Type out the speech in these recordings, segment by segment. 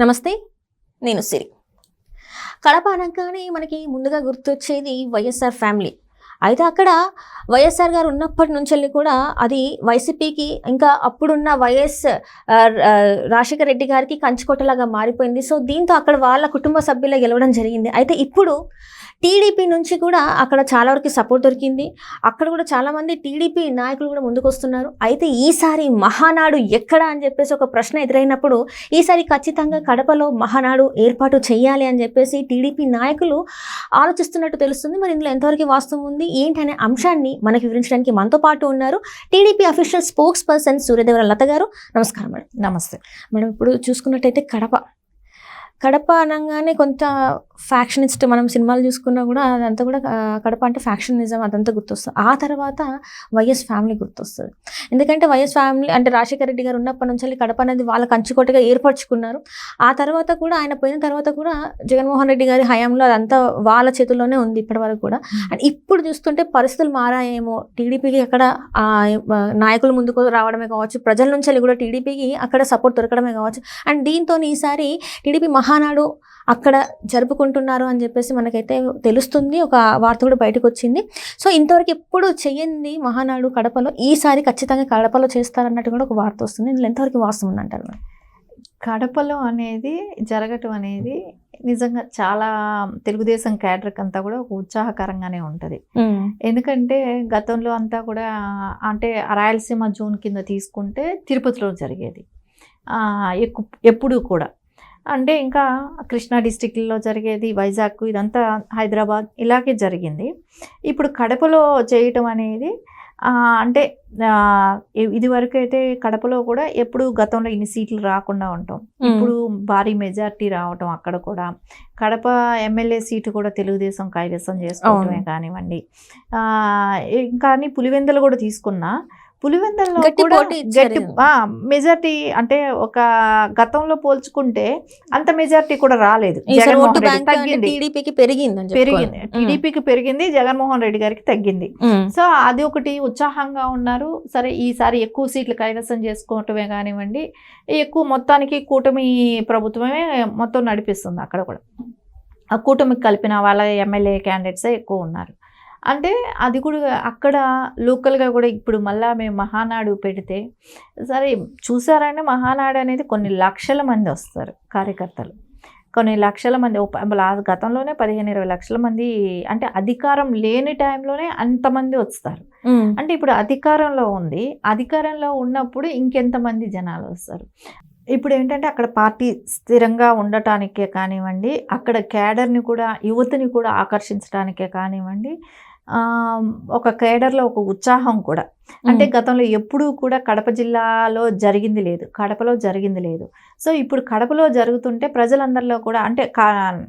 నమస్తే నేను సిరి. కడప అనగానే మనకి ముందుగా గుర్తొచ్చేది వైఎస్ఆర్ ఫ్యామిలీ. అయితే అక్కడ వైఎస్ఆర్ గారు ఉన్నప్పటి నుంచి కూడా అది వైసీపీకి ఇంకా అప్పుడున్న వైఎస్ రాజశేఖర రెడ్డి గారికి కంచుకోటలాగా మారిపోయింది. సో దీంతో అక్కడ వాళ్ళ కుటుంబ సభ్యులే గెలవడం జరిగింది. అయితే ఇప్పుడు టీడీపీ నుంచి కూడా అక్కడ చాలా వరకు సపోర్ట్ దొరికింది. అక్కడ కూడా చాలామంది టీడీపీ నాయకులు కూడా ముందుకు వస్తున్నారు. అయితే ఈసారి మహానాడు ఎక్కడ అని చెప్పేసి ఒక ప్రశ్న ఎదురైనప్పుడు ఈసారి ఖచ్చితంగా కడపలో మహానాడు ఏర్పాటు చేయాలి అని చెప్పేసి టీడీపీ నాయకులు ఆలోచిస్తున్నట్టు తెలుస్తుంది. మరి ఇందులో ఎంతవరకు వాస్తవం ఉంది? ఏంటి అనే అంశాన్ని మనకి వివరించడానికి మనతో పాటు ఉన్నారు TDP official spokesperson Suryadevara Latha గారు. నమస్కారం మేడం. నమస్తే. మేడం ఇప్పుడు చూసుకున్నట్టయితే కడప కడప అనగానే కొంత ఫ్యాక్షనిస్ట్ మనం సినిమాలు చూసుకున్నా కూడా అదంతా కూడా కడప అంటే ఫ్యాక్షనిజం అదంతా గుర్తొస్తుంది. ఆ తర్వాత వైఎస్ ఫ్యామిలీ గుర్తొస్తుంది. ఎందుకంటే వైఎస్ ఫ్యామిలీ అంటే రాజశేఖర రెడ్డి గారు ఉన్నప్పటి నుంచి కడప అనేది వాళ్ళ కంచుకోటగా ఏర్పరచుకున్నారు. ఆ తర్వాత కూడా ఆయన పోయిన తర్వాత కూడా జగన్మోహన్ రెడ్డి గారి హయాంలో అదంతా వాళ్ళ చేతుల్లోనే ఉంది ఇప్పటి వరకు కూడా. అండ్ ఇప్పుడు చూస్తుంటే పరిస్థితులు మారాయేమో. టీడీపీకి అక్కడ నాయకులు ముందుకు రావడమే కావచ్చు ప్రజల నుంచి వెళ్ళి కూడా టీడీపీకి అక్కడ సపోర్ట్ దొరకడమే కావచ్చు. అండ్ దీంతో ఈసారి టీడీపీ మహానాడు అక్కడ జరుపుకుంటున్నారు అని చెప్పేసి మనకైతే తెలుస్తుంది. ఒక వార్త కూడా బయటకు వచ్చింది సో ఇంతవరకు ఎప్పుడు చెయ్యంది మహానాడు కడపలో? ఈసారి ఖచ్చితంగా కడపలో చేస్తారన్నట్టు కూడా ఒక వార్త వస్తుంది. ఇందులో ఎంతవరకు వాస్తవం ఉందంటారు? కడపలో అనేది జరగటం అనేది నిజంగా చాలా తెలుగుదేశం క్యాడర్కి అంతా కూడా ఒక ఉత్సాహకరంగానే ఉంటుంది. ఎందుకంటే గతంలో అంతా కూడా అంటే రాయలసీమ జోన్ కింద తీసుకుంటే తిరుపతిలో జరిగేది. ఎక్కు ఎప్పుడు కూడా. అంటే ఇంకా కృష్ణా డిస్టిక్లో జరిగేది వైజాగ్ ఇదంతా హైదరాబాద్ ఇలాగే జరిగింది. ఇప్పుడు కడపలో చేయటం అనేది అంటే ఆ, ఇ- ఇది వరకు అయితే కడపలో కూడా ఎప్పుడు గతంలో ఇన్ని సీట్లు రాకుండా ఉంటాం. ఇప్పుడు భారీ మెజార్టీ రావటం అక్కడ కూడా. కడప ఎమ్మెల్యే సీటు కూడా తెలుగుదేశం కైవసం చేసుకోవటమే అవును. కానివ్వండి. అని పులివెందలు కూడా తీసుకున్నా పులివెందల్లో కూడా గట్టి. మెజార్టీ అంటే ఒక గతంలో పోల్చుకుంటే అంత మెజార్టీ కూడా రాలేదు. జగన్మోహన్ రెడ్డి తగ్గింది. టీడీపీకి పెరిగింది. పెరిగింది. టీడీపీకి పెరిగింది జగన్మోహన్ రెడ్డి గారికి తగ్గింది. సో అది ఒకటి ఉత్సాహంగా ఉన్నారు. సరే ఈసారి ఎక్కువ సీట్లు కైవసం చేసుకోవటమే కానివ్వండి ఎక్కువ మొత్తానికి కూటమి ప్రభుత్వమే మొత్తం నడిపిస్తుంది అక్కడ కూడా. ఆ కూటమికి కలిపిన వాళ్ళ ఎమ్మెల్యే క్యాండిడేట్సే ఎక్కువ ఉన్నారు. అంటే అది కూడా అక్కడ లోకల్గా కూడా ఇప్పుడు మళ్ళా మేము మహానాడు పెడితే సరే చూసారంటే మహానాడు అనేది కొన్ని లక్షల మంది వస్తారు కార్యకర్తలు. కొన్ని లక్షల మంది గతంలోనే పదిహేను ఇరవై లక్షల మంది అంటే అధికారం లేని టైంలోనే అంతమంది వస్తారు. అంటే ఇప్పుడు అధికారంలో ఉంది. అధికారంలో ఉన్నప్పుడు ఇంకెంతమంది జనాలు వస్తారు? ఇప్పుడు ఏంటంటే అక్కడ పార్టీ స్థిరంగా ఉండటానికే కానివ్వండి అక్కడ క్యాడర్ని కూడా యువతని కూడా ఆకర్షించడానికే కానివ్వండి ఒక కేడర్లో ఒక ఉత్సాహం కూడా అంటే. గతంలో ఎప్పుడూ కూడా కడప జిల్లాలో జరిగింది లేదు కడపలో జరిగింది లేదు సో ఇప్పుడు కడపలో జరుగుతుంటే ప్రజలందరిలో కూడా అంటే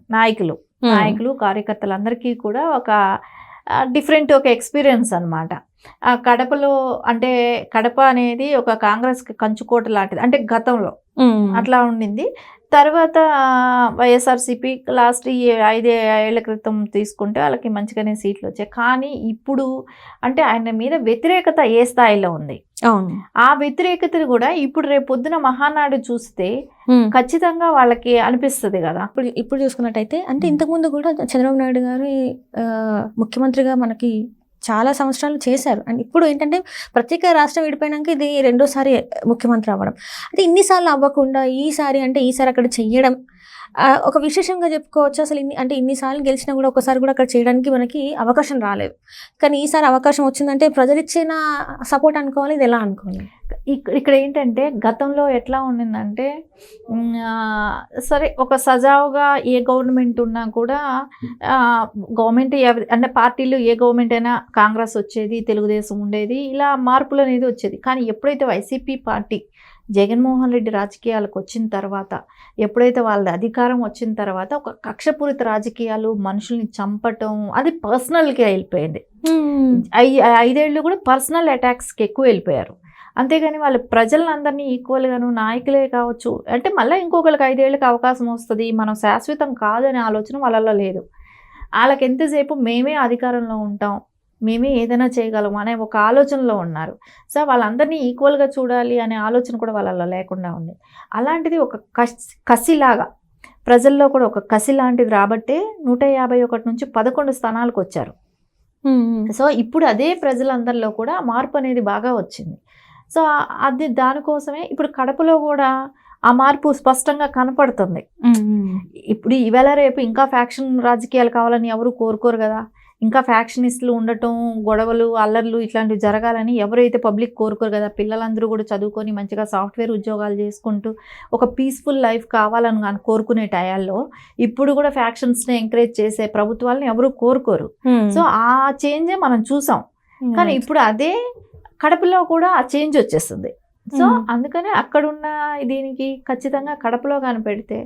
నాయకులు. నాయకులు కార్యకర్తలందరికీ కూడా ఒక డిఫరెంట్ ఒక ఎక్స్పీరియన్స్ అనమాట కడపలో అంటే కడప అనేది ఒక కాంగ్రెస్ కంచుకోట లాంటిది అంటే గతంలో. అట్లా ఉండింది తర్వాత వైఎస్ఆర్సీపీ లాస్ట్ ఈ ఐదు ఏళ్ళ క్రితం తీసుకుంటే వాళ్ళకి మంచిగానే సీట్లు వచ్చాయి. కానీ ఇప్పుడు అంటే ఆయన మీద వ్యతిరేకత ఏ స్థాయిలో ఉంది? అవును. ఆ వ్యతిరేకతను కూడా ఇప్పుడు రేపు పొద్దున మహానాడు చూస్తే. ఖచ్చితంగా వాళ్ళకి అనిపిస్తుంది కదా? ఇప్పుడు ఇప్పుడు చూసుకున్నట్టయితే అంటే ఇంతకుముందు కూడా చంద్రబాబు నాయుడు గారు ముఖ్యమంత్రిగా మనకి చాలా సంవత్సరాలు చేశారు. అండ్ ఇప్పుడు ఏంటంటే ప్రత్యేక రాష్ట్రం విడిపోయినాక ఇది రెండోసారి ముఖ్యమంత్రి అవ్వడం. అయితే ఇన్నిసార్లు అవ్వకుండా ఈసారి అంటే ఈసారి అక్కడ చెయ్యడం ఒక విశేషంగా చెప్పుకోవచ్చు అసలు ఇన్ని అంటే ఇన్నిసార్లు గెలిచినా కూడా ఒకసారి కూడా అక్కడ చేయడానికి మనకి అవకాశం రాలేదు. కానీ ఈసారి అవకాశం వచ్చిందంటే ప్రజలిచ్చిన సపోర్ట్ అనుకోవాలి? ఇది ఎలా అనుకోవాలి? ఇక్కడ ఏంటంటే గతంలో ఎట్లా ఉండిందంటే సరే ఒక సజావుగా ఏ గవర్నమెంట్ ఉన్నా కూడా గవర్నమెంట్ అంటే పార్టీలు ఏ గవర్నమెంట్ అయినా కాంగ్రెస్ వచ్చేది తెలుగుదేశం ఉండేది ఇలా మార్పులు అనేది వచ్చేది. కానీ ఎప్పుడైతే వైసీపీ పార్టీ జగన్మోహన్ రెడ్డి రాజకీయాలకు వచ్చిన తర్వాత ఎప్పుడైతే వాళ్ళ అధికారం వచ్చిన తర్వాత ఒక కక్షపూరిత రాజకీయాలు మనుషుల్ని చంపటం అది పర్సనల్గా వెళ్ళిపోయింది. ఐ- ఐదేళ్ళు కూడా పర్సనల్ అటాక్స్కి ఎక్కువ వెళ్ళిపోయారు. అంతేగాని వాళ్ళు ప్రజలందరినీ ఈక్వల్గాను నాయకులే కావచ్చు. అంటే మళ్ళీ ఇంకొకరికి ఐదేళ్ళకి అవకాశం వస్తుంది. మనం శాశ్వతం కాదనే ఆలోచన వాళ్ళలో లేదు. వాళ్ళకి ఎంతసేపు మేమే అధికారంలో ఉంటాం. మేమే ఏదైనా చేయగలం అనే ఒక ఆలోచనలో ఉన్నారు. సో వాళ్ళందరినీ ఈక్వల్గా చూడాలి అనే ఆలోచన కూడా వాళ్ళలో లేకుండా ఉంది. అలాంటిది ఒక కసి కసిలాగా ప్రజల్లో కూడా ఒక కసి లాంటిది రాబట్టే నూట యాభై ఒకటి నుంచి పదకొండు స్థానాలకు వచ్చారు. సో ఇప్పుడు అదే ప్రజలందరిలో కూడా మార్పు అనేది బాగా వచ్చింది. సో అది దానికోసమే ఇప్పుడు కడపలో కూడా ఆ మార్పు స్పష్టంగా కనపడుతుంది. ఇప్పుడు ఈవేళ రేపు ఇంకా ఫ్యాక్షన్ రాజకీయాలు కావాలని ఎవరు కోరుకోరు కదా. ఇంకా ఫ్యాక్షనిస్టులు ఉండటం గొడవలు అల్లర్లు ఇట్లాంటివి జరగాలని ఎవరైతే పబ్లిక్ కోరుకోరు కదా పిల్లలందరూ కూడా చదువుకొని మంచిగా సాఫ్ట్వేర్ ఉద్యోగాలు చేసుకుంటూ ఒక పీస్ఫుల్ లైఫ్ కావాలని కానీ కోరుకునే టయాల్లో ఇప్పుడు కూడా ఫ్యాక్షన్స్ని ఎంకరేజ్ చేసే ప్రభుత్వాలను ఎవరు కోరుకోరు. సో ఆ చేంజే మనం చూసాం. కానీ ఇప్పుడు అదే కడపలో కూడా ఆ చేంజ్ వచ్చేస్తుంది సో. అందుకనే అక్కడున్న దీనికి ఖచ్చితంగా కడపలో కనిపెడితే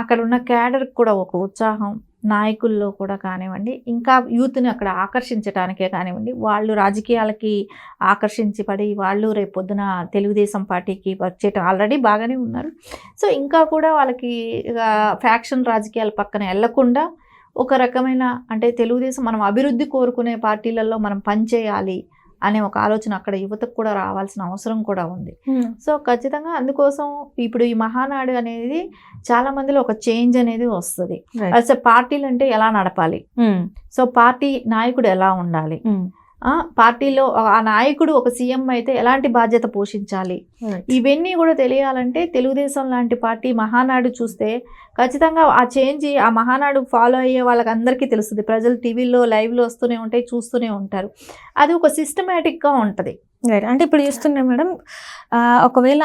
అక్కడున్న క్యాడర్కి కూడా ఒక ఉత్సాహం నాయకుల్లో కూడా కానివ్వండి ఇంకా యూత్ని అక్కడ ఆకర్షించడానికే కానివ్వండి వాళ్ళు రాజకీయాలకి ఆకర్షించి పడి వాళ్ళు రేపు పొద్దున తెలుగుదేశం పార్టీకి వచ్చేట ఆల్రెడీ బాగానే ఉన్నారు సో ఇంకా కూడా వాళ్ళకి ఫ్యాక్షన్ రాజకీయాల పక్కన వెళ్ళకుండా ఒక రకమైన అంటే తెలుగుదేశం మనం అభివృద్ధి కోరుకునే పార్టీలలో మనం పనిచేయాలి అనే ఒక ఆలోచన అక్కడ యువతకు కూడా రావాల్సిన అవసరం కూడా ఉంది. సో ఖచ్చితంగా అందుకోసం ఇప్పుడు ఈ మహానాడు అనేది చాలా మందిలో ఒక చేంజ్ అనేది వస్తుంది. అసలు పార్టీలు అంటే ఎలా నడపాలి? సో పార్టీ నాయకుడు ఎలా ఉండాలి? పార్టీలో ఆ నాయకుడు ఒక సీఎం అయితే ఎలాంటి బాధ్యత పోషించాలి? ఇవన్నీ కూడా తెలియాలంటే తెలుగుదేశం లాంటి పార్టీ మహానాడు చూస్తే ఖచ్చితంగా ఆ చేంజ్ ఆ మహానాడు ఫాలో అయ్యే వాళ్ళకి అందరికీ తెలుస్తుంది. ప్రజలు టీవీలో లైవ్లో వస్తూనే ఉంటాయి చూస్తూనే ఉంటారు. అది ఒక సిస్టమేటిక్గా ఉంటుంది. రైట్ అంటే ఇప్పుడు చూస్తున్నాం మేడం ఒకవేళ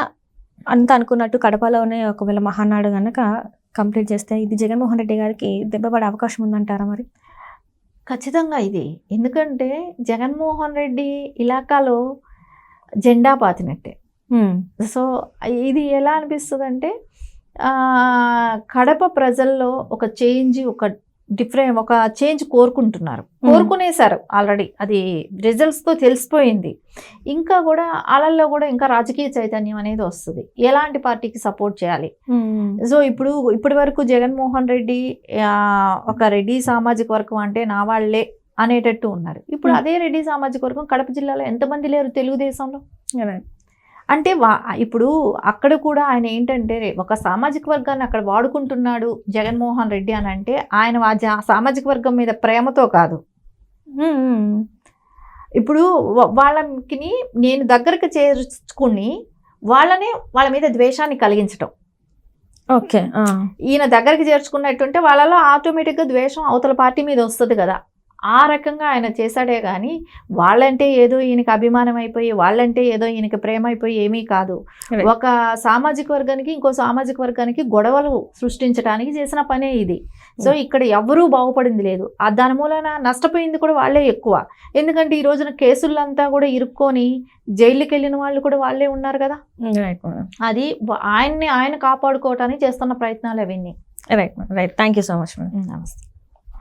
అంత అనుకున్నట్టు కడపలోనే ఒకవేళ మహానాడు కనుక కంప్లీట్ చేస్తే ఇది జగన్మోహన్ రెడ్డి గారికి దెబ్బపడే అవకాశం ఉందంటారా మరి? ఖచ్చితంగా ఇది. ఎందుకంటే జగన్మోహన్ రెడ్డి ఇలాకాలో జెండా పాతినట్టే. సో ఇది ఎలా అనిపిస్తుంది అంటే కడప ప్రజల్లో ఒక చేంజ్ ఒక డిఫరెంట్ ఒక చేంజ్ కోరుకుంటున్నారు. కోరుకునేశారు ఆల్రెడీ. అది రిజల్ట్స్తో తెలిసిపోయింది. ఇంకా కూడా వాళ్ళల్లో కూడా ఇంకా రాజకీయ చైతన్యం అనేది వస్తుంది. ఎలాంటి పార్టీకి సపోర్ట్ చేయాలి? సో ఇప్పుడు ఇప్పటి వరకు జగన్మోహన్ రెడ్డి ఒక రెడ్డి సామాజిక వర్గం అంటే నా వాళ్ళే అనేటట్టు ఉన్నారు. ఇప్పుడు. అదే రెడ్డి సామాజిక వర్గం కడప జిల్లాలో ఎంతమంది లేరు తెలుగుదేశంలో. అంటే వా ఇప్పుడు అక్కడ కూడా ఆయన ఏంటంటే ఒక సామాజిక వర్గాన్ని అక్కడ వాడుకుంటున్నాడు జగన్మోహన్ రెడ్డి అని అంటే ఆయన ఆ సామాజిక వర్గం మీద ప్రేమతో కాదు. ఇప్పుడు వాళ్ళకి నేను దగ్గరకు చేర్చుకుని వాళ్ళనే వాళ్ళ మీద ద్వేషాన్ని కలిగించటం. ఓకే ఈయన దగ్గరికి చేర్చుకున్నట్టుంటే వాళ్ళలో ఆటోమేటిక్గా ద్వేషం అవతల పార్టీ మీద వస్తుంది కదా. ఆ రకంగా ఆయన చేశాడే కానీ వాళ్ళంటే ఏదో ఈయనకి అభిమానం అయిపోయి వాళ్ళంటే ఏదో ఈయనకి ప్రేమ అయిపోయి ఏమీ కాదు. ఒక సామాజిక వర్గానికి ఇంకో సామాజిక వర్గానికి గొడవలు సృష్టించడానికి చేసిన పనే ఇది. సో ఇక్కడ ఎవరూ బాగుపడింది లేదు. ఆ దాని మూలన నష్టపోయింది కూడా వాళ్ళే ఎక్కువ. ఎందుకంటే ఈ రోజున కేసులంతా కూడా ఇరుక్కొని జైలుకి వెళ్ళిన వాళ్ళు కూడా వాళ్ళే ఉన్నారు కదా. అది ఆయన్ని ఆయన కాపాడుకోవటానికి చేస్తున్న ప్రయత్నాలు అవన్నీ. Right right thank you so much madam నమస్తే.